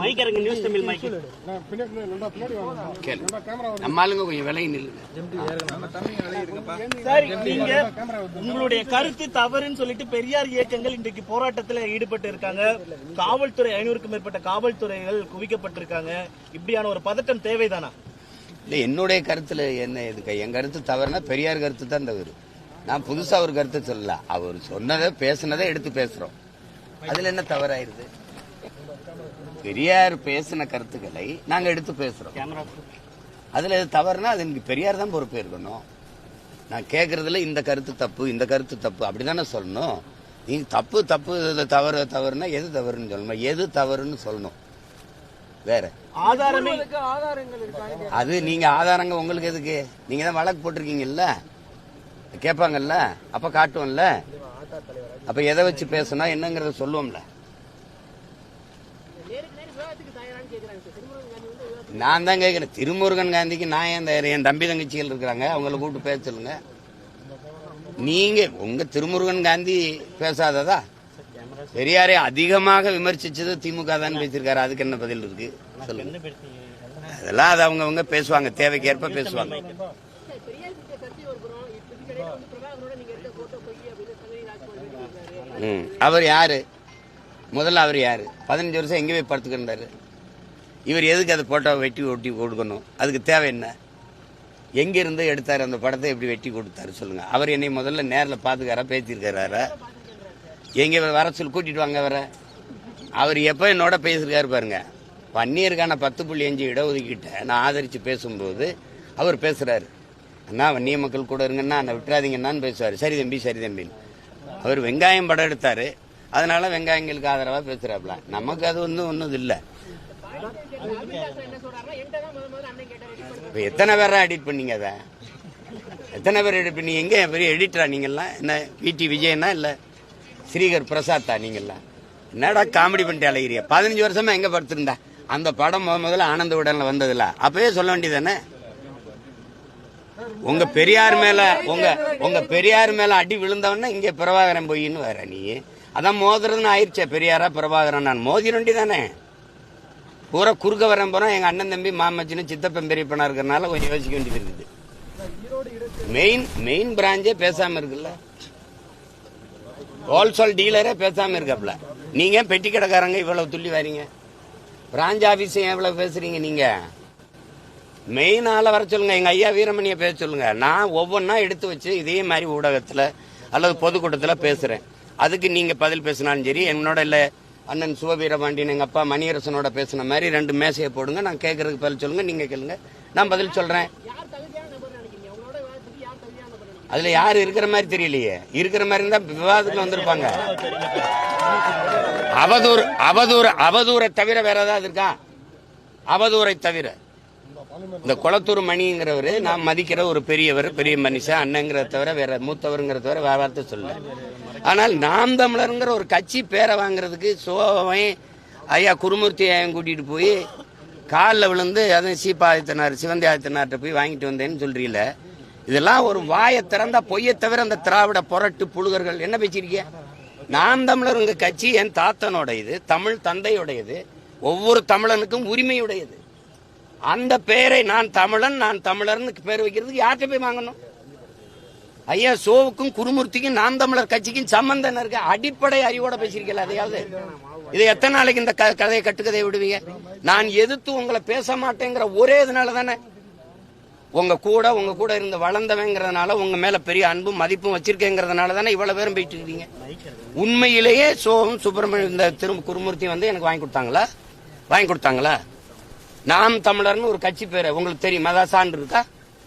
Mic இறங்க news Tamil mic கேளு. நம்ம ஆளுங்க கொஞ்சம் விலகி நில்லுங்க சார் நீங்க உங்களுடைய கருத்து தவறுன்னு சொல்லிட்டு பெரியார் இயக்கங்கள் இன்றைக்கு போராட்டத்தில் ஈடுபட்டு இருக்காங்க. காவல்துறை ஐநூறுக்கும் மேற்பட்ட காவல்துறைகள் குவிக்கப்பட்டிருக்காங்க. இப்படியான ஒரு பதட்டம் தேவைதானா? இல்ல என்னுடைய கருத்துல என்ன இதுக்கு என் கருத்து தவறுனா பெரியார் கருத்து தான் தவறு நான் புதுசா ஒரு கருத்து சொல்லல. அவர் சொன்னதை பேசுனதை எடுத்து பேசுறோம். அதுல என்ன தவறாயிருது? பெரியார் பேசின கருத்துக்களை நாங்க எடுத்து பேசுறோம். கேமரா அதுல எது தவறுனா அது எனக்கு பெரியார் தான் பொறுப்பு இருக்கணும் நான் கேட்கறதுல இந்த கருத்து தப்பு இந்த கருத்து தப்பு அப்படிதானே சொல்லணும். நீங்க தப்பு தப்பு இதுல தவறு தவறுனா எது தவறுன்னு சொல்லணும்? எது தவறுன்னு சொல்லணும்? வேற. ஆதாரமே அது நீங்க ஆதாரங்க உங்களுக்கு எதுக்கு? நீங்க தான் வழக்கு போட்டிருக்கீங்கல்ல? கேட்பாங்கல்ல? அப்ப காட்டுவோம்ல? அப்ப எதை வச்சு பேசணும் என்னங்கறத சொல்லுவோம்ல. நான் தான் கேட்கிறேன் திருமுருகன் காந்திக்கு நான் ஏன் தயார் என் தம்பி தங்கச்சிகள் இருக்கிறாங்க. அவங்கள கூப்பிட்டு பேச சொல்லுங்க. நீங்க உங்க திருமுருகன் காந்தி பேசாததா? பெரியாரை அதிகமாக விமர்சிச்சது திமுக தான் பேசியிருக்காரு. அதுக்கு என்ன பதில் இருக்கு? சொல்லுங்க. அதெல்லாம் அது அவங்கவுங்க பேசுவாங்க. தேவைக்கேற்ப பேசுவாங்க. ம். அவர் யாரு? முதல்ல அவர் யாரு? பதினஞ்சு வருஷம் எங்கே போய் படுத்துக்கிட்டாரு இவர் எதுக்கு அதை ஃபோட்டோவை வெட்டி ஒட்டி கொடுக்கணும் அதுக்கு தேவை என்ன? எங்கேருந்து எடுத்தார் அந்த படத்தை எப்படி வெட்டி கொடுத்தாரு சொல்லுங்க. அவர் என்னை முதல்ல நேரில் பாத்துக்காரா பேசியிருக்காரா எங்கே வர சொல்லி கூட்டிட்டு வாங்க வர அவர் எப்போ என்னோட பேசியிருக்காரு பாருங்க. வன்னியருக்கான பத்து புள்ளி அஞ்சு இடஒதுக்கீட்டை நான் ஆதரித்து பேசும்போது அவர் பேசுகிறாரு அண்ணா வன்னிய மக்கள் கூட இருங்கன்னா நான் விட்டுறாதீங்கன்னான்னு பேசுவார். சரி தம்பி சரி தம்பின்னு அவர் வெங்காயம் படம் எடுத்தார். அதனால வெங்காயங்களுக்கு ஆதரவாக பேசுறாப்ல. நமக்கு அது வந்து ஒன்றும் இல்லை. இப்போ எத்தனை பேரா எடிட் பண்ணீங்க அதை? எத்தனை பேர் எடிட் பண்ணி எங்க பெரிய எடிட்டரா நீங்கெல்லாம் என்ன பிடி விஜயனா இல்ல ஸ்ரீகர் பிரசாத்தா நீங்கெல்லாம் என்னடா காமெடி பண்ணிட்டு அலைகிறிய பதினஞ்சு வருஷமா எங்க படுத்திருந்தா? அந்த படம் முத முதல்ல ஆனந்த உடனில் வந்ததுல. அப்பவே சொல்ல வேண்டியதானே உங்க பெரியார் மேல உங்க உங்க பெரியார் மேல அடி விழுந்தவொடனே இங்க பிரபாகரன் போயின்னு வர நீ. அதான் மோதுறதுன்னு ஆயிடுச்சே பெரியாரா பிரபாகரன். நான் மோதிர வேண்டியதானே பூரா குறுக்க வரேன் போறோம் எங்க அண்ணன் தம்பி மாமச்சின்னு சித்தப்பன் பெரியப்பனா இருக்கிறனால கொஞ்சம் யோசிக்க வேண்டியது இருக்குது. மெயின் மெயின் பிராஞ்சே பேசாம இருக்குல்ல? ஹோல்சேல் டீலரே பேசாம இருக்காப்ல. நீங்க பெட்டி கடைக்காரங்க இவ்வளவு துள்ளி வரீங்க? பிராஞ்ச் ஆபீஸ் எவ்வளவு பேசுறீங்க நீங்க? மெயின் ஆளை வர சொல்லுங்க எங்க ஐயா வீரமணியை பேச சொல்லுங்க. நான் ஒவ்வொன்றா எடுத்து வச்சு இதே மாதிரி ஊடகத்துல அல்லது பொதுக்கூட்டத்துல பேசுறேன். அதுக்கு நீங்க பதில் பேசினாலும் சரி என்னோட இல்லை அண்ணன் சிவவீரபாண்டியன் எங்கள் அப்பா மணியரசனோட பேசின மாதிரி ரெண்டு மேசையை போடுங்க. நான் கேட்கறதுக்கு பதில் சொல்லுங்க நீங்க கேளுங்க. நான் பதில் சொல்றேன். அதுல யார் இருக்கிற மாதிரி தெரியலையே. இருக்கிற மாதிரி இருந்தா விவாதத்தில் வந்திருப்பாங்க. அவதூறு அவதூறு அவதூரை தவிர வேற ஏதாவது இருக்கா? அவதூரை தவிர. இந்த குளத்தூர் மணிங்கிறவர் நான் மதிக்கிற ஒரு பெரியவர் பெரிய மனுஷன் அண்ணங்கிறத தவிர வேற மூத்தவருங்கிறத தவிர வேற வார்த்தை சொல்லல ஆனால் நாம் தமிழருங்கிற ஒரு கட்சி பேரை வாங்குறதுக்கு சோவன் ஐயா குருமூர்த்தி ஐயன் கூட்டிட்டு போய் காலில் விழுந்து அதுவும் சீப்பா ஆதித்தனார் சிவந்தி ஆதித்தனார்கிட்ட போய் வாங்கிட்டு வந்தேன்னு சொல்றீல இதெல்லாம் ஒரு வாயை திறந்தா பொய்யை தவிர அந்த திராவிட புரட்டு புழுகர்கள் என்ன பேசிருக்கீங்க நாம் தமிழருங்க கட்சி என் தாத்தனுடையது தமிழ் தந்தையுடையது ஒவ்வொரு தமிழனுக்கும் உரிமையுடையது. அந்த பெயரை நான் தமிழன் நான் தமிழர்னு பேர் வைக்கிறதுக்கு யார்கிட்ட போய் வாங்கணும்? ஐயா சோவுக்கும் குருமூர்த்திக்கும் நாம் தமிழர் கட்சிக்கும் சம்பந்தம் இருக்கு? அடிப்படை அறிவோட பேசியிருக்கல அதையாவது இது. எத்தனை நாளைக்கு இந்த கதையை கட்டுக்கதையை விடுவீங்க? நான் எதிர்த்து உங்களை பேச மாட்டேங்கிற ஒரே இதனால தானே. உங்க கூட உங்க கூட இருந்து வளர்ந்தவங்கிறதுனால உங்க மேல பெரிய அன்பும் மதிப்பும் வச்சிருக்கேங்கிறதுனால தானே இவ்வளவு பேரும் போயிட்டு இருக்கீங்க உண்மையிலேயே சோகம் சுப்பிரமணியம் இந்த திரு குருமூர்த்தி வந்து எனக்கு வாங்கி கொடுத்தாங்களா? வாங்கி கொடுத்தாங்களா? நாம் தமிழர்னு ஒரு கட்சி பேரு உங்களுக்கு தெரியும். அதான் சான்று இருக்கா?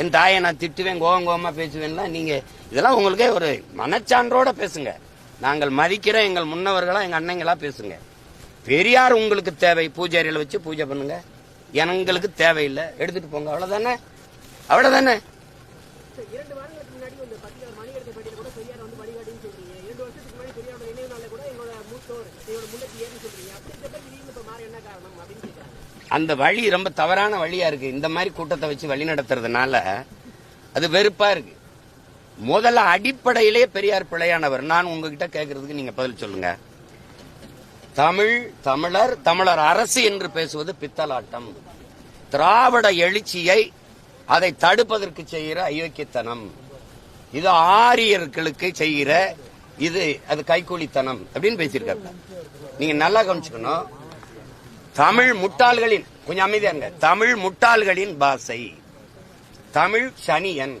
என் தாயை நான் திட்டுவேன் கோவம் கோவமாக பேசுவேன்லாம் நீங்கள் இதெல்லாம் உங்களுக்கே ஒரு மனச்சான்றோட பேசுங்க. நாங்கள் மதிக்கிற எங்கள் முன்னவர்களாக எங்கள் அண்ணங்களா பேசுங்க. பெரியார் உங்களுக்கு தேவை பூஜாரியில் வச்சு பூஜை பண்ணுங்க. எங்களுக்கு தேவையில்லை எடுத்துட்டு போங்க. அவ்வளோதானே அவ்வளோதானே இரண்டு வாரங்களுக்கு முன்னாடி இந்த பத்திரிகை மணி எடுத்த பட்டியல கூட பெரியார் வந்து வழிகாட்டின்னு சொல்றீங்க இரண்டு வருஷத்துக்கு முன்னாடி பெரியாரோட நினைவு நாள்ல கூட எங்களோட மூத்தோர் எங்களோட முன்னேற்றி ஏன்னு சொல்றீங்க அப்படி இருக்கப்ப திடீர்னு இப்ப மாற என்ன காரணம் அப்படின்னு கேட்கறாங்க அந்த வழி ரொம்ப தவறான வழியா இருக்கு. இந்த மாதிரி கூட்டத்தை வச்சு வழி நடத்துறதுனால அது வெறுப்பா இருக்கு. முதல்ல அடிப்படையிலே பெரியார் பிழையானவர் நான் உங்ககிட்ட கேட்கறதுக்கு நீங்க பதில் சொல்லுங்க. தமிழ் தமிழர் தமிழர் அரசு என்று பேசுவது பித்தலாட்டம் திராவிட எழுச்சியை அதை தடுப்பதற்கு செய்கிற அயோக்கியத்தனம். இது ஆரியர்களுக்கு செய்கிற இது அது கைக்கூலித்தனம் அப்படின்னு பேசியிருக்காரு நீங்க நல்லா கவனிச்சுக்கணும். தமிழ் முட்டாள்களின் கொஞ்சம் அமைதியா இருங்க. தமிழ் முட்டாள்களின் பாசை தமிழ் சனியன்.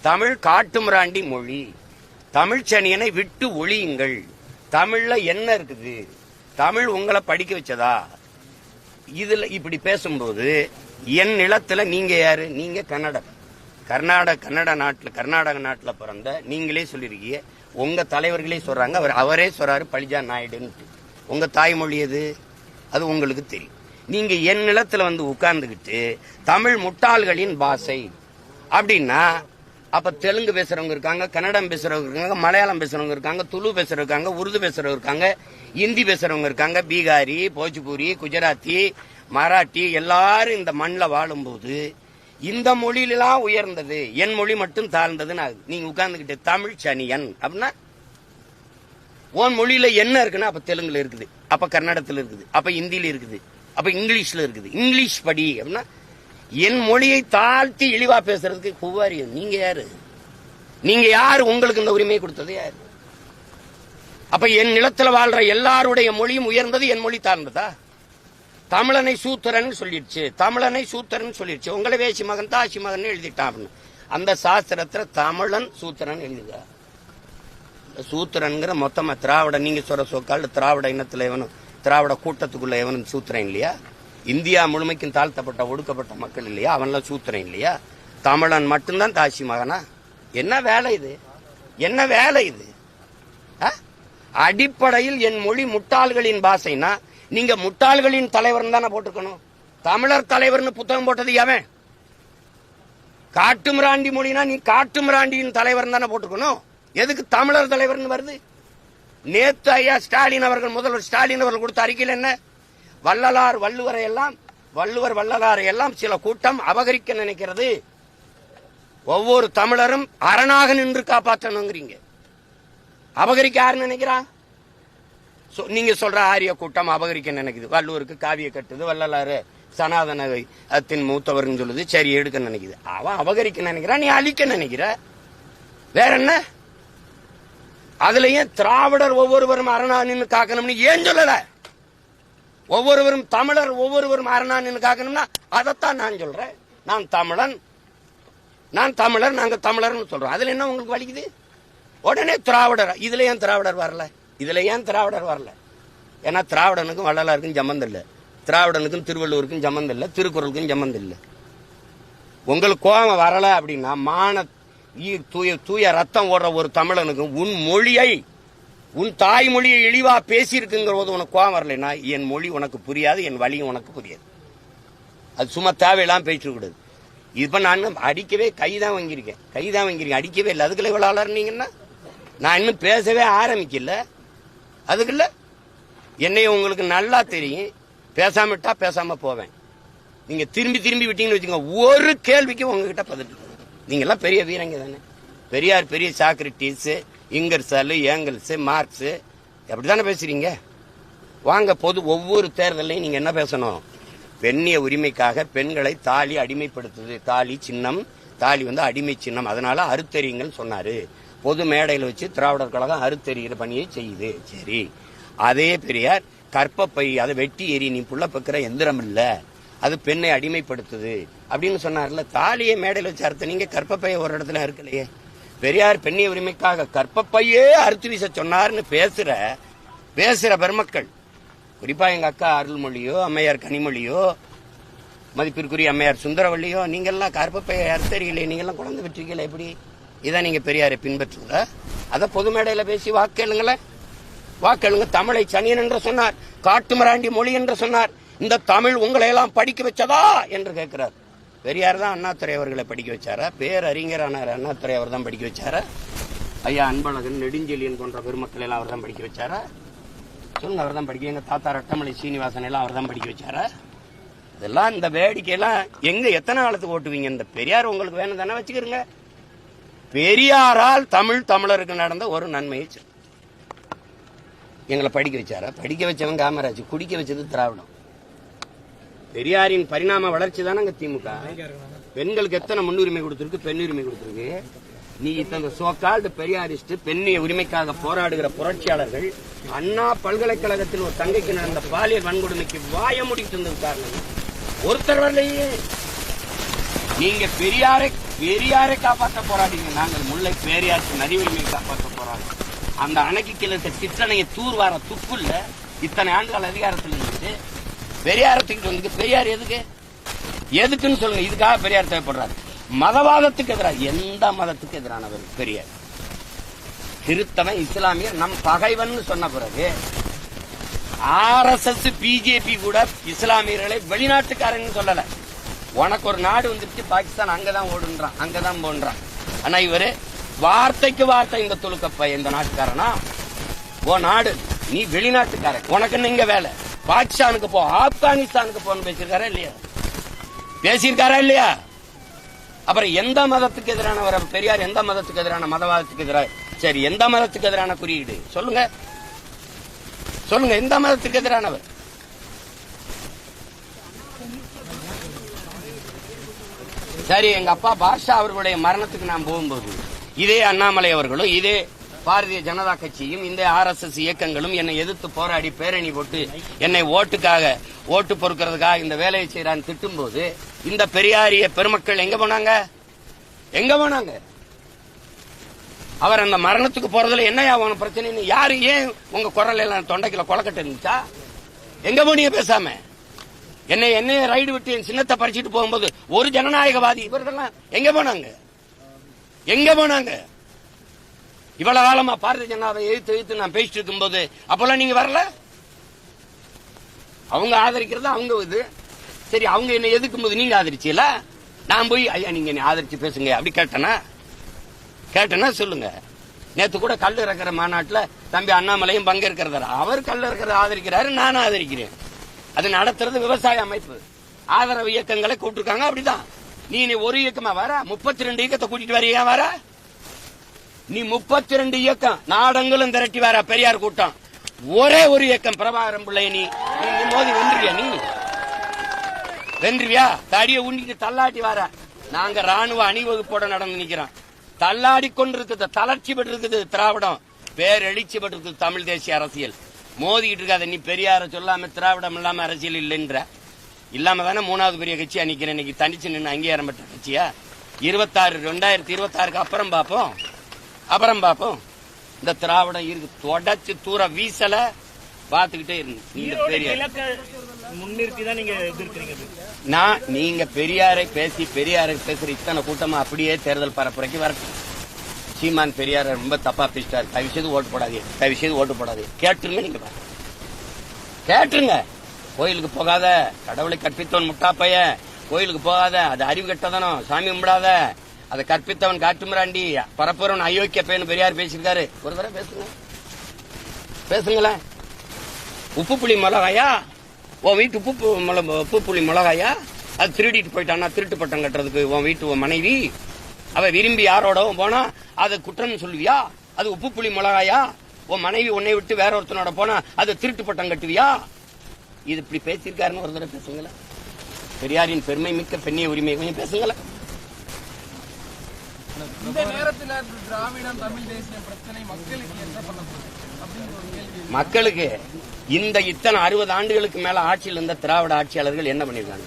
தமிழ் காட்டுமிராண்டி மொழி. தமிழ் சனியனை விட்டு ஒழியுங்கள். தமிழ்ல என்ன இருக்குது? தமிழ் உங்களை படிக்க வச்சதா? இதுல இப்படி பேசும்போது என் நிலத்துல நீங்க யாரு? நீங்க கன்னடம் கர்நாடக கன்னட நாட்டுல கர்நாடக நாட்டுல பிறந்த நீங்களே சொல்லிருக்கீங்க. உங்க தலைவர்களே சொல்றாங்க. அவர் அவரே சொல்றாரு பழிஜா நாயுடுன்ட்டு. உங்க தாய்மொழி எது? அது உங்களுக்கு தெரியும். நீங்க என் நிலத்துல வந்து உட்கார்ந்துக்கிட்டு தமிழ் முட்டாள்களின் பாஷை. அப்படின்னா அப்ப தெலுங்கு பேசுறவங்க இருக்காங்க கன்னடம் பேசுறவங்க இருக்காங்க மலையாளம் பேசுறவங்க இருக்காங்க துளு பேசுறவங்க இருக்காங்க உருது பேசுறவங்க இருக்காங்க இந்தி பேசுறவங்க இருக்காங்க பீகாரி போஜ்பூரி குஜராத்தி மராட்டி எல்லாரும் இந்த மண்ணில் வாழும்போது இந்த மொழியிலாம் உயர்ந்தது என் மொழி மட்டும் தாழ்ந்ததுன்னு ஆகுது. நீங்க உட்கார்ந்துக்கிட்டு தமிழ் சனியன் அப்படின்னா உன் மொழியில என்ன இருக்குன்னா அப்ப தெலுங்குல இருக்குது. அப்ப கன்னடத்துல இருக்குது. அப்ப இந்தியில இருக்குது. அப்ப இங்கிலீஷ்ல இருக்குது. இங்கிலீஷ் படி அப்படின்னா என் மொழியை தாழ்த்தி இழிவா பேசுறதுக்கு குவாரியம் நீங்க யாரு? நீங்க யாரு? உங்களுக்கு இந்த உரிமையை கொடுத்தது யாரு? அப்ப என் நிலத்துல வாழ்ற எல்லாருடைய மொழியும் உயர்ந்தது என் மொழி தாழ்ந்ததா? தமிழனை சூத்திரன் சொல்லிடுச்சு. தமிழனை சூத்திரன் சொல்லிடுச்சு. உங்களை வேசி மகன் தாசி மகன் எழுதிட்டான் அப்படின்னு. அந்த சாஸ்திரத்துல தமிழன் சூத்திரன் எழுதுக சூத்திரன்கிற மொத்தமா திராவிட நீங்க சொல்ற சொக்கால் திராவிட இனத்துல எவனும் திராவிட கூட்டத்துக்குள்ள எவனும் சூத்திரன் இல்லையா? இந்தியா முழுமைக்கும் தாழ்த்தப்பட்ட ஒடுக்கப்பட்ட மக்கள் இல்லையா? அவன்லாம் சூத்திரன் இல்லையா? தமிழன் மட்டும்தான் தாசி மகனா? என்ன வேலை இது? என்ன வேலை இது? ஆ? அடிப்படையில் என் மொழி முட்டாள்களின் பாஷைனா நீங்க முட்டாள்களின் தலைவர் தானே போட்டுக்கணும் தமிழர் தலைவர்னு புத்தகம் போட்டது எவன்? காட்டுமிராண்டி மொழினா நீ காட்டுமிராண்டியின் தலைவர் தானே போட்டுக்கணும் எதுக்கு தமிழர் தலைவர்னு வருது? நேத்து ஐயா ஸ்டாலின் அவர்கள் முதல்வர் ஸ்டாலின் அவர்கள் கொடுத்த அறிக்கையில் என்ன? வள்ளலார் வள்ளுவரை எல்லாம் வள்ளுவர் வள்ளலாரை எல்லாம் சில கூட்டம் அபகரிக்க நினைக்கிறது. ஒவ்வொரு தமிழரும் அரணாக நின்று காப்பாற்றணுங்கிறீங்க. அபகரிக்க யாரு நினைக்கிறா? நீங்க சொல்ற ஆரிய கூட்டம் அபகரிக்க நினைக்குது. வள்ளுவருக்கு காவிய கட்டுது வள்ளலாறு சனாதன அத்தின் மூத்தவர்னு சொல்லுது சரி எடுக்க நினைக்குது. அவன் அபகரிக்க நினைக்கிறான் நீ அழிக்க நினைக்கிற. வேற என்ன? அதுலயும் திராவிடர் ஒவ்வொருவரும் அரணா நின்று காக்கணும்னு ஏன் சொல்லல? ஒவ்வொருவரும் தமிழர் ஒவ்வொருவரும் அரணா நின்று காக்கணும்னா அதைத்தான் நான் சொல்றேன். நான் தமிழன். நான் தமிழர் நாங்க தமிழர்னு சொல்றோம். அதுல என்ன உங்களுக்கு வலிக்குது? உடனே திராவிடர் இதுல ஏன் திராவிடர் வரல? இதுல ஏன் திராவிடர் வரல? ஏன்னா திராவிடனுக்கும் வள்ளலாருக்கும் சம்மந்தம் இல்லை. திராவிடனுக்கும் திருவள்ளுவருக்கும் சம்மந்தம் இல்லை திருக்குறளுக்கும் சம்மந்தம் இல்லை. உங்களுக்கு கோபம் வரல அப்படின்னா மான தூய தூய ரத்தம் ஓடுற ஒரு தமிழனுக்கு உன் மொழியை உன் தாய்மொழியை இழிவா பேசியிருக்குங்கிற போது உனக்கு கோவம் வரலைன்னா என் மொழி உனக்கு புரியாது என் வழியும் உனக்கு புரியாது. அது சும்மா தேவையெல்லாம் பேசிட்டு கூடாது இப்போ நான் அடிக்கவே கை தான் வாங்கியிருக்கேன். கை தான் வாங்கியிருக்கேன். அடிக்கவே இல்லை. அதுக்குள்ள இவ்வளோ அலறினீங்கன்னா நான் இன்னும் பேசவே ஆரம்பிக்கல. அதுக்குள்ள? என்னைய உங்களுக்கு நல்லா தெரியும். பேசாம விட்டா பேசாம போவேன். நீங்க திரும்பி திரும்பி விட்டீங்கன்னு வச்சுக்கோங்க. ஒரு கேள்விக்கு உங்ககிட்ட பதில் நீங்கள்லாம் பெரிய வீரங்க தானே. பெரியார் பெரிய சாக்ரட்டிஸ் இங்கர்சாலு மார்க்ஸு. எப்படி அப்படித்தானே பேசுகிறீங்க வாங்க பொது ஒவ்வொரு தேர்தலையும் நீங்கள் என்ன பேசணும்? பெண்ணிய உரிமைக்காக பெண்களை தாலி அடிமைப்படுத்துது. தாலி சின்னம். தாலி வந்து அடிமை சின்னம். அதனால அறுத்தறிங்கன்னு சொன்னார். பொது மேடையில் வச்சு திராவிடர் கழகம் அறுத்தறிகிற பணியை செய்யுது. சரி. அதே பெரியார் கற்பப்பை அதை வெட்டி எரி நீ புள்ள பக்கிற எந்திரம் இல்லை. அது பெண்ணை அடிமைப்படுத்துது அப்படின்னு சொன்னார்ல தாலியை மேடையில் வச்சு அறுத்த நீங்க கற்பப்பையை ஒரு இடத்துல இருக்கலையே பெரியார் பெண்ணிய உரிமைக்காக கற்பப்பையே அறுத்து வீச சொன்னார்னு பேசுற பேசுற பெருமக்கள். குறிப்பா எங்க அக்கா அருள்மொழியோ அம்மையார் கனிமொழியோ மதிப்பிற்குரிய அம்மையார் சுந்தரவள்ளியோ நீங்கெல்லாம் கற்பப்பையை அறுத்தறிகளே நீங்கெல்லாம் குழந்தை பெற்றீங்களே எப்படி? இதான் நீங்க பெரியாரை பின்பற்றுங்க அதை பொது மேடையில பேசி வாக்கேளுங்களேன் வாக்கெழுங்க தமிழை சனியன் என்று சொன்னார் காட்டுமராண்டி மொழி என்று சொன்னார். இந்த தமிழ் உங்களை எல்லாம் படிக்க வச்சதா என்று கேட்கிறார். பெரியார் தான் அண்ணாத்துறை அவர்களை படிக்க வச்சாரா? பேரறிஞரானார் அண்ணாத்துறை அவர் தான் படிக்க வச்சாரா? ஐயா அன்பழகன் நெடுஞ்செழியன் போன்ற பெருமக்கள் எல்லாம் அவர் தான் படிக்க வச்சாரா? சொல்லுங்க அவர் தான் படிக்க எங்க தாத்தா ரட்டமலை சீனிவாசன் எல்லாம் அவர் தான் படிக்க வச்சாரா? இதெல்லாம் இந்த வேடிக்கையெல்லாம் எங்க எத்தனை காலத்துக்கு ஓட்டுவீங்க? இந்த பெரியார் உங்களுக்கு வேணும் தானே வச்சுக்கிறீங்க. பெரியாரால் தமிழ் தமிழருக்கு நடந்த ஒரு நன்மையை எங்களை படிக்க வச்சாரா? படிக்க வச்சவன் காமராஜ் குடிக்க வச்சது திராவிடம். பெரியாரின் பரிணாம வளர்ச்சி தானங்க திமுக? பெண்களுக்கு எத்தனை முன்னுரிமை கொடுத்திருக்கு? பெண் உரிமை கொடுத்திருக்கு. நீ இந்த சோகால்டு பெரியாரிஸ்ட் பெண்ணிய உரிமைக்காக போராடுகிற புரட்சியாளர்கள் அண்ணா பல்கலைக்கழகத்தில் ஒரு தங்கைக்கு நடந்த பாலியல் வன்கொடுமைக்கு வாய முடித்து இருந்தது காரணம். ஒருத்தர் வரலையே. நீங்க பெரியாரை பெரியாரை காப்பாற்ற போராடிங்க. நாங்கள் முல்லை பெரியார் நதி உரிமையை காப்பாற்ற போராடுறோம் அந்த அணைக்கு கீழே இருக்க சிற்றணையை தூர்வார துப்புல்ல இத்தனை ஆண்டுகள் அதிகாரத்தில் இருந்துட்டு பெரியாரத்துக்கு வந்து பெரியார் எதுக்கு? எதுக்குன்னு சொல்லுங்க இதுக்காக பெரியார் தேவைப்படுறாரு. மதவாதத்துக்கு எதிராக எந்த மதத்துக்கு எதிரானவர் பெரியார்? கிறித்தவன் இஸ்லாமியர் நம் பகைவன் சொன்ன பிறகு ஆர்எஸ்எஸ் பிஜேபி கூட இஸ்லாமியர்களை வெளிநாட்டுக்காரன்னு சொல்லல. உனக்கு ஒரு நாடு வந்துருச்சு பாகிஸ்தான் அங்கதான் ஓடுன்றான் அங்கதான் போன்றான். ஆனா இவரு வார்த்தைக்கு வார்த்தை இந்த துளுக்கப்ப இந்த நாட்டுக்காரனா? ஓ நாடு நீ வெளிநாட்டுக்காரன் உனக்கு இங்க வேலை. பாகிஸ்தானுக்கு போ ஆப்கானிஸ்தானுக்கு போன்னு பேசியிருக்காரா இல்லையா? பேசியிருக்காரா இல்லையா? அப்புறம் எந்த மதத்துக்கு எதிரானவர் பெரியார் எந்த மதத்துக்கு எதிரான மதவாதத்துக்கு எதிராக சரி எந்த மதத்துக்கு எதிரான குறியீடு? சொல்லுங்க. சொல்லுங்க எந்த மதத்துக்கு எதிரானவர்? சரி எங்க அப்பா பாஷா அவர்களுடைய மரணத்துக்கு நான் போகும்போது இதே அண்ணாமலை அவர்களும் இதே பாரதிய ஜனதா கட்சியும் இந்த ஆர்எஸ்எஸ் இயக்கங்களும் என்னை எதிர்த்து போராடி பேரணி போட்டு என்னை ஓட்டுக்காக ஓட்டு பொறுக்கிறதுக்காக இந்த வேலையை செய்யறான்னு திட்டும்போது இந்த பெரியாரிய பெருமக்கள் எங்க போனாங்க? எங்க போனாங்க? அவர் அந்த மரணத்துக்கு போறதுல என்ன ஆகும் பிரச்சனை யாரு ஏன் உங்க குரல் எல்லாம் தொண்டைக்குள்ள கொலக்கட்டு இருந்துச்சா? எங்க போனீங்க பேசாம? என்னை என்னைய ரைடு விட்டு என் சின்னத்தை பறிச்சுட்டு போகும்போது ஒரு ஜனநாயகவாதி இவர்கள்லாம் எங்க போனாங்க? எங்க போனாங்க? இவ்வளவு காலமா பாரதிய ஜனதாவை எழுத்து எழுத்து நான் பேசிட்டு இருக்கும்போது அப்பெல்லாம் நீங்க வரல? அவங்க ஆதரிக்கிறது? அவங்க இது. சரி அவங்க என்ன எதிர்க்கும் போது நீங்க ஆதரிச்சீல நான் போய் ஐயா நீங்க என்னை ஆதரிச்சு பேசுங்க அப்படி கேட்டனா? கேட்டனா? சொல்லுங்க. நேத்து கூட கல் இறக்குற மாநாட்டுல தம்பி அண்ணாமலையும் பங்கேற்கிறதா அவர் கல் இறக்கிறத ஆதரிக்கிறாரு நானும் ஆதரிக்கிறேன். அது நடத்துறது விவசாய அமைப்பு. ஆதரவு இயக்கங்களை கூப்பிட்டுருக்காங்க அப்படிதான். நீ நீ ஒரு இயக்கமா வர? முப்பத்தி ரெண்டு இயக்கத்தை கூட்டிட்டு வரையா வர? நீ முப்பத்தி ரெண்டு இயக்கம் நாடங்களும் திரட்டி வர பெரியார் கூட்டம். ஒரே ஒரு இயக்கம் பிரபாகரம் பிள்ளை நீ நீ மோதி வென்றியா நீ? வென்றியா? தடிய உண்டிட்டு தள்ளாட்டி வர. நாங்க ராணுவ அணிவகுப்போட நடந்து நிக்கிறோம். தள்ளாடி கொண்டிருக்கிறது தளர்ச்சி பெற்றிருக்குது திராவிடம். பேரழிச்சி பெற்றிருக்குது தமிழ் தேசிய அரசியல். மோதிக்கிட்டு இருக்காத நீ பெரியார சொல்லாம திராவிடம் இல்லாம அரசியல் இல்லைன்ற. இல்லாம தானே மூணாவது பெரிய கட்சியா நிக்கிறேன். இன்னைக்கு தனிச்சு நின்று அங்கீகாரம் பெற்ற கட்சியா? இருபத்தாறு ரெண்டாயிரத்தி இருபத்தாறுக்கு அப்புறம் பார்ப்போம் அப்புறம் பார்ப்போம். இந்த திராவிடம் இருக்கு. தொடச்சு தூர வீசல நீங்க ஈரோடு பெரியார். முன்னிறுத்தி தான் நீங்க. நான் நீங்க பெரியாரை பேசி பெரியாரை பேசுற இத்தனை கூட்டமா அப்படியே தேர்தல் பரப்புரைக்கு வரட்டும். சீமான் பெரியார ரொம்ப தப்பா பேசிட்டாரு. தயவு செய்து ஓட்டு போடாதீங்க. தயவு செய்து ஓட்டு போடாதீங்க. கேட்டுருங்க நீங்க. கேட்டுருங்க. கோயிலுக்கு போகாத. கடவுளை கற்பித்தவன் முட்டாப்பைய கோயிலுக்கு போகாத. அது அறிவு கெட்டதனம் சாமி கும்பிடாத. அதை கற்பித்தவன் காட்டுமிராண்டி. பரப்புறவன் அயோக்கிய பையன் பெரியார் பேசியிருக்காரு. ஒரு தடவை பேசுங்க. பேசுங்களேன். உப்பு புளி மிளகாயா? உன் வீட்டு உப்பு பு- உப்பு புளி மிளகாயா? அது திருடிட்டு போயிட்டானா திருட்டு பட்டம் கட்டுறதுக்கு உன் வீட்டு உன் மனைவி. அவ விரும்பி யாரோடவும் போனா அது குற்றம்னு சொல்லுவியா? அது உப்பு புளி மிளகாயா? உன் மனைவி உன்னை விட்டு வேற ஒருத்தனோட போனா அது திருட்டு பட்டம் கட்டுவியா? இது இப்படி பேசியிருக்காருன்னு ஒரு தடவை பேசுங்களேன். பெரியாரின் பெருமை மிக்க பெண்ணிய உரிமை கொஞ்சம் பேசுங்களேன். இந்த திராவிடம் தமிழ் தேசிய பிரச்சனை மக்களுக்கு என்ன பண்ண போகுது? மக்களுக்கு இந்த இத்தனை அறுபது ஆண்டுகளுக்கு மேல ஆட்சியில் இருந்த திராவிட ஆட்சியாளர்கள் என்ன பண்ணிருக்காங்க?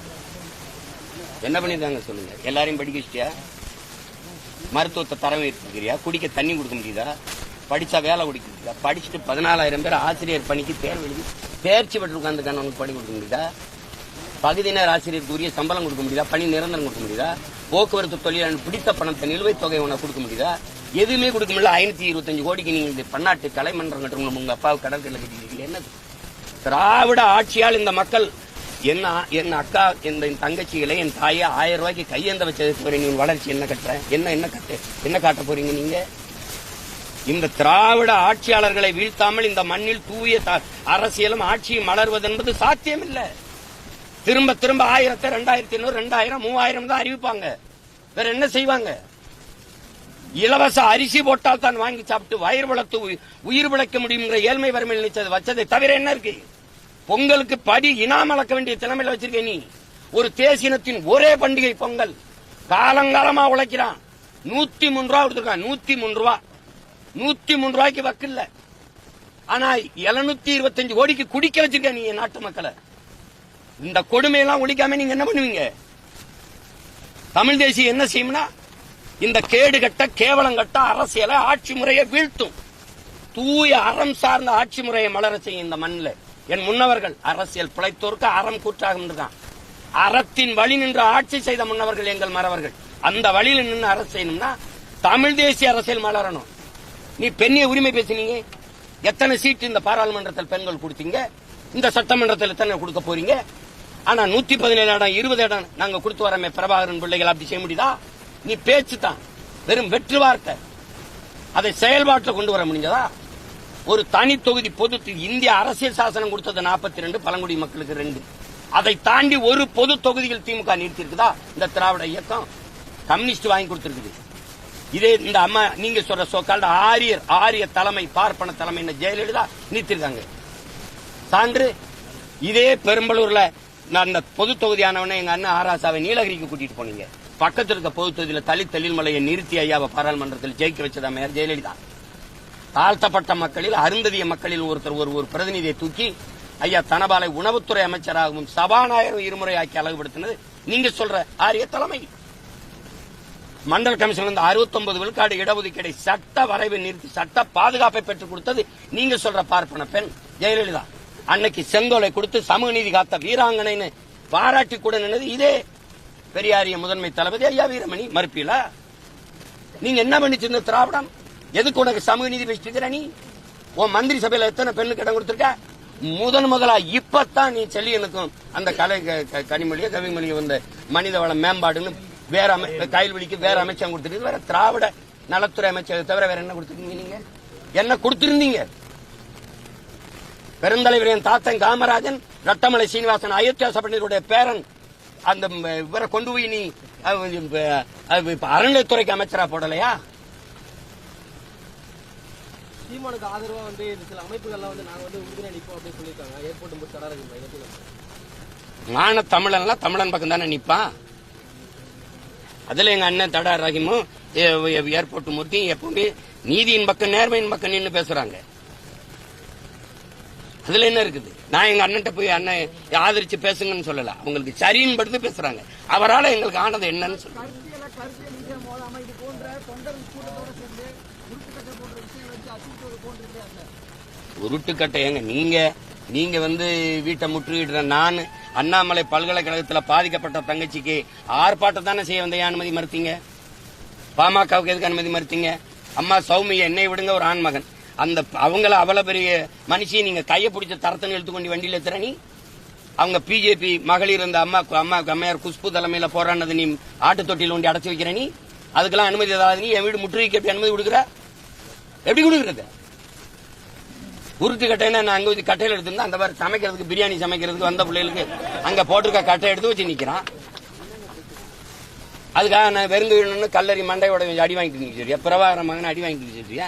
என்ன பண்ணிருக்காங்க சொல்லுங்க. எல்லாரையும் படிக்க வச்சியா மருத்துவத்தை தரம் இருக்கிறியா குடிக்க தண்ணி கொடுக்க முடியுதா? படிச்சா வேலை குடிக்க முடியுதா? படிச்சுட்டு பதினாலாயிரம் பேர் ஆசிரியர் பணிக்கு தேர்வு எழுதி தேர்ச்சி பெற்று உட்காந்துக்கான உனக்கு பணி கொடுக்க முடியுதா? பகுதியினர் ஆசிரியருக்குரிய ஆசிரியருக்கு உரிய சம்பளம் கொடுக்க முடியுதா? பணி நிரந்தரம் கொடுக்க முடியுதா? போக்குவரத்து தொழிலாளர் பிடித்த பணத்தை நிலுவைத் தொகை உனக்கு கொடுக்க முடியுதா? எதுவுமே கொடுக்க முடியல. ஐநூத்தி இருபத்தஞ்சு கோடிக்கு நீங்க இந்த பன்னாட்டு கலைமன்றம் கட்டுறவங்க உங்க அப்பாவுக்கு கடற்கரை கட்டிக்கிறீங்க என்னது? திராவிட ஆட்சியால் இந்த மக்கள் என்ன என் அக்கா இந்த என் தங்கச்சிகளை என் தாயை ஆயிரம் ரூபாய்க்கு கையேந்த வச்சதுக்கு போறீங்க வளர்ச்சி என்ன கட்டுற? என்ன என்ன கட்டு என்ன காட்ட போறீங்க நீங்க? இந்த திராவிட ஆட்சியாளர்களை வீழ்த்தாமல் இந்த மண்ணில் தூய அரசியலும் ஆட்சியும் மலர்வது என்பது சாத்தியமில்லை. திரும்ப திரும்ப ஆயிரத்தை ரெண்டாயிரத்தி ஐநூறு ரெண்டாயிரம் மூவாயிரம் தான் அறிவிப்பாங்க. வேற என்ன செய்வாங்க? இலவச அரிசி போட்டால் தான் வாங்கி சாப்பிட்டு வயிறு வளர்த்து உயிர் பிழைக்க முடியுங்கிற ஏழ்மை வறுமையில் நினைச்சது வச்சதை தவிர என்ன இருக்கு? பொங்கலுக்கு படி இனாம் அளக்க வேண்டிய திறமையில வச்சிருக்க நீ. ஒரு தேசினத்தின் ஒரே பண்டிகை பொங்கல். காலங்காலமா உழைக்கிறான். நூத்தி மூணு ரூபா கொடுத்துருக்கான். நூத்தி மூணு ரூபா. நூத்தி மூணு ரூபாய்க்கு வக்கில்ல. ஆனா எழுநூத்தி இருபத்தஞ்சு கோடிக்கு குடிக்க வச்சிருக்க நீ நாட்டு மக்களை. இந்த கொடுமையெல்லாம் ஒழிக்காம நீங்க என்ன பண்ணுவீங்க? தமிழ் தேசியம் என்ன செய்யும்னா இந்த கேடு கட்ட கேவலம் கட்ட அரசியலை ஆட்சி முறையை வீழ்த்தும். தூய அறம் சார்ந்த ஆட்சி முறையை மலர செய்யும் இந்த மண்ணில். என் முன்னவர்கள் அரசியல் பிழைத்தோருக்கு அறம் கூற்றாகும் தான் அறத்தின் வழி நின்று ஆட்சி செய்த முன்னவர்கள் எங்கள் மறவர்கள். அந்த வழியில் நின்று அரசு செய்யணும்னா தமிழ் தேசிய அரசியல் மலரணும். நீ பெண்ணிய உரிமை பேசுனீங்க. எத்தனை சீட் இந்த பாராளுமன்றத்தில் பெண்கள் கொடுத்தீங்க? இந்த சட்டமன்றத்தில் எத்தனை கொடுக்க போறீங்க? ஆனா நூத்தி பதினேழு இடம் இருபது இடம் நாங்க கொடுத்து வரமே பிரபாகரன் பிள்ளைகள் அப்படி செய்ய முடியுதா? நீ பேச்சு தான் வெறும் வெற்று வார்த்தை. அதை செயல்பாட்டில் கொண்டு வர முடிஞ்சதா? ஒரு தனி தொகுதி பொது இந்திய அரசியல் சாசனம் கொடுத்தது 42 ரெண்டு பழங்குடி மக்களுக்கு ரெண்டு. அதை தாண்டி ஒரு பொது தொகுதியில் திமுக நிறுத்திருக்குதா இந்த திராவிட இயக்கம் கம்யூனிஸ்ட் வாங்கி கொடுத்திருக்குது. இதே இந்த அம்மா நீங்க சொல்ற சோக்கால் ஆரியர் ஆரிய தலைமை பார்ப்பன தலைமை ஜெயலலிதா நிறுத்திருக்காங்க சான்று இதே பெரும்பலூர்ல நான் இந்த பொது தொகுதியானவனே எங்க அண்ணன் ஆராசாவை நீலகிரிக்கு கூட்டிட்டு போனீங்க. பக்கத்தில் இருக்க பொது தொகுதியில தலி தெளிமலையை நிறுத்தி ஐயாவை பாராளுமன்றத்தில் ஜெயிக்க வச்சதா மேயர் ஜெயலலிதா. தாழ்த்தப்பட்ட மக்களில் அருந்ததிய மக்களில் ஒருத்தர் ஒரு ஒரு பிரதிநிதியை தூக்கி ஐயா தனபாலை உணவுத்துறை அமைச்சராகவும் சபாநாயகர் இருமுறை ஆக்கி அழகுபடுத்தினது. நீங்க சொல்ற ஆரிய தலைமை. மண்டல் கமிஷன் வந்து 69 விழுக்காடு இடஒதுக்கீடை சட்ட வரைவை நிறுத்தி சட்ட பாதுகாப்பை பெற்றுக் கொடுத்தது நீங்க சொல்ற பார்ப்பன பெண் ஜெயலலிதா. அன்னைக்கு செங்கோலை கொடுத்து சமூக நீதி காத்த வீராங்கனைன்னு பாராட்டி கூட நின்னது இதே பெரியாரிய முதன்மை தளபதி ஐயா வீரமணி. மறுப்பீலா நீங்க என்ன பண்ணிச்சிருந்த திராவிடம்? எதுக்கு உனக்கு சமூக நீதி பேசிட்டு இருக்கிற நீ? உன் மந்திரி சபையில எத்தனை பெண்ணுக்கு இடம் கொடுத்துருக்க? முதன் முதலா இப்பத்தான் நீ செல்லியனுக்கும் அந்த கலை க- க- கனிமொழியோ கவிமொழியோ வந்த மனித வள மேம்பாடுன்னு வேற அமை கைல்வெளிக்கு வேற அமைச்சகம் கொடுத்துருக்கு வேற திராவிட நலத்துறை அமைச்சரை தவிர வேற என்ன கொடுத்துருக்கீங்க நீங்க? என்ன கொடுத்துருந்தீங்க? பெருந்தலைவர் என் தாத்தன் காமராஜன் ரத்தமலை சீனிவாசன் அயோத்தியா சபையினருடைய பேரன் அந்த இவரை கொண்டு போய் நீ அறநிலையத்துறைக்கு அமைச்சரா போடலையா? சீமானுக்கு ஆதரவா வந்து சில அமைப்புகள்லாம் வந்து நாங்க வந்து உறுதுணை நிற்போம் அப்படின்னு சொல்லியிருக்காங்க. ஏர்போர்ட் முடிச்சு தடாரங்க மான தமிழன்லாம் தமிழன் பக்கம் தானே நிப்பான் அதுல எங்க அண்ணன் தடா ஏ- ஏர்போர்ட் மூர்த்தியும் எப்பவுமே நீதியின் பக்கம் நேர்மையின் பக்கம் நின்னு பேசுறாங்க. அதுல என்ன இருக்குது? நான் எங்க அண்ணன்ட்ட போய் அண்ணன் ஆதரிச்சு பேசுங்கன்னு சொல்லல. அவங்களுக்கு சரின்னு படுத்து பேசுறாங்க. அவரால எங்களுக்கு ஆனது என்னன்னு சொல்லுங்க கருத்தியல் விஷயம் போதாம இது போன்ற தொண்டர் கூட்டத்தோட சேர்ந்து உறுப்புக்கட்டை போன்ற விஷயங்கள் வச்சு அச்சுறுத்துவது போன்றிருக்கு உருட்டுக்கட்டை ஏங்க நீங்க நீங்க வந்து வீட்டை முற்றுகிடுற நான் அண்ணாமலை பல்கலைக்கழகத்துல பாதிக்கப்பட்ட தங்கச்சிக்கு ஆர்ப்பாட்டம் தானே செய்ய வந்த அனுமதி மறுத்தீங்க? பாமகவுக்கு எதுக்கு அனுமதி மறுத்தீங்க? அம்மா சௌமிய என்னை விடுங்க ஒரு ஆண்மகன். அந்த அவங்கள அவ்வளவு பெரிய மனுஷியை நீங்க கையை பிடிச்ச தரத்தனை இழுத்து வண்டியில் வண்டியில நீ அவங்க பிஜேபி மகளிர் இருந்த அம்மா அம்மா அம்மையார் குஷ்பு தலைமையில போராடினது நீ ஆட்டு தொட்டியில் ஒண்டி அடைச்சி வைக்கிற நீ? அதுக்கெல்லாம் அனுமதி ஏதாவது நீ என் வீடு முற்றுகைக்கு எப்படி அனுமதி கொடுக்குற? எப்படி கொடுக்குறது? உருட்டு கட்டைன்னா நான் அங்க வச்சு கட்டையில எடுத்திருந்தா அந்த மாதிரி சமைக்கிறதுக்கு பிரியாணி சமைக்கிறதுக்கு வந்த பிள்ளைகளுக்கு அங்க போட்டிருக்க கட்டை எடுத்து வச்சு நிக்கிறான். அதுக்காக நான் வெறுந்து விடணும்னு கல்லறி மண்டையோட அடி வாங்கிட்டு நிற்கிறியா பிரபாகர மகன் அடி வாங்கிட்டு நிற்கிறியா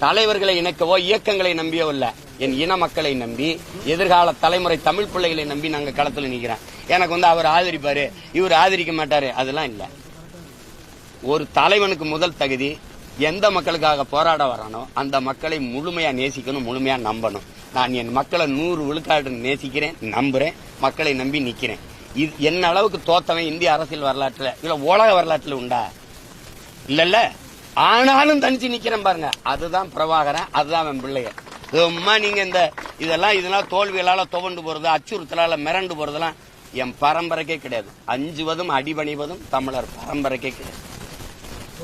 தலைவர்களை இணைக்கவோ இயக்கங்களை நம்பியோ இல்ல. என் இன மக்களை நம்பி எதிர்கால தலைமுறை தமிழ் பிள்ளைகளை நம்பி நாங்க களத்துல நிக்கிறேன். எனக்கு வந்து அவர் ஆதரிப்பாரு இவர் ஆதரிக்க மாட்டாரு அதெல்லாம் இல்ல. ஒரு தலைவனுக்கு முதல் தகுதி எந்த மக்களுக்காக போராட வரானோ அந்த மக்களை முழுமையா நேசிக்கணும் முழுமையா நம்பணும். நான் என் மக்களை நூறு விழுக்காடு நேசிக்கிறேன் நம்புறேன் மக்களை நம்பி நிக்கிறேன். இது என்ன அளவுக்கு தோத்தவன் இந்திய அரசியல் வரலாற்றுல இல்ல உலக வரலாற்றுல உண்டா? இல்லல்ல ஆனாலும் தனிச்சு நிக்கிறேன் பாருங்க. அதுதான் பிரபாகரன் அதுதான் அவன் பிள்ளைய. சும்மா நீங்க இந்த இதெல்லாம் இதெல்லாம் தோல்விகளால துவண்டு போறது அச்சுறுத்தலால மிரண்டு போறதெல்லாம் என் பரம்பரைக்கே கிடையாது. அஞ்சுவதும் அடிபணிவதும் தமிழர் பரம்பரைக்கே கிடையாது.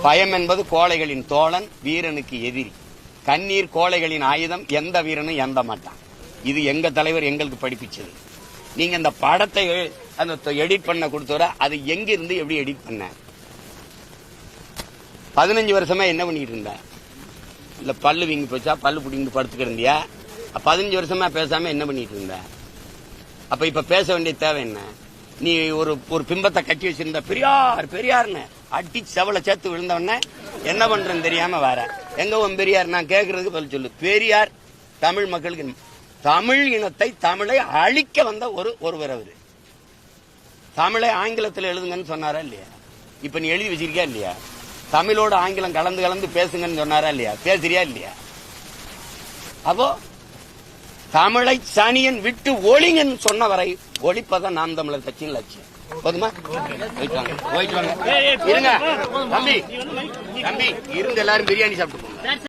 பயம் என்பது கோழைகளின் தோழன் வீரனுக்கு எதிரி. கண்ணீர் கோழைகளின் ஆயுதம் எந்த வீரனும் எந்த மாட்டான். இது எங்க தலைவர் எங்களுக்கு படிப்பிச்சது. நீங்க இந்த படத்தை அந்த எடிட் பண்ண கொடுத்தவரை அது எங்கிருந்து எப்படி எடிட் பண்ண? பதினஞ்சு வருஷமா என்ன பண்ணிட்டு இருந்த? இல்ல பல்லு வீங்கி போச்சா? பல்லு பிடிங்கிட்டு படுத்துக்கிறந்தியா பதினஞ்சு வருஷமா பேசாம என்ன பண்ணிட்டு இருந்த? அப்ப இப்ப பேச வேண்டிய தேவை என்ன? நீ ஒரு ஒரு பிம்பத்தை கட்டி வச்சிருந்த பெரியார் பெரியார்னு அடி செவல சேர்த்து விழுந்தவன என்ன பண்றேன்னு தெரியாம வர. எங்க உன் பெரியார்? நான் கேக்குறதுக்கு பதில் சொல்லு. பெரியார் தமிழ் மக்களுக்கு தமிழ் இனத்தை தமிழை அழிக்க வந்த ஒரு ஒருவர் அவரு. தமிழை ஆங்கிலத்தில் எழுதுங்கன்னு சொன்னாரா இல்லையா? இப்ப நீ எழுதி வச்சிருக்கியா இல்லையா? தமிழோட ஆங்கிலம் கலந்து கலந்து பேசுங்கன்னு சொன்னாரா இல்லையா? பேசுறியா இல்லையா? அப்போ தமிழை சனியன் விட்டு ஒளிங்கன்னு சொன்ன வரை ஒழிப்பதான் நாம் தமிழர் கட்சியின் லட்சியம். போதுமா? போயிட்டு வாங்க போயிட்டு வாங்க இருங்க. தம்பி. தம்பி இருந்து எல்லாரும் பிரியாணி சாப்பிட்டு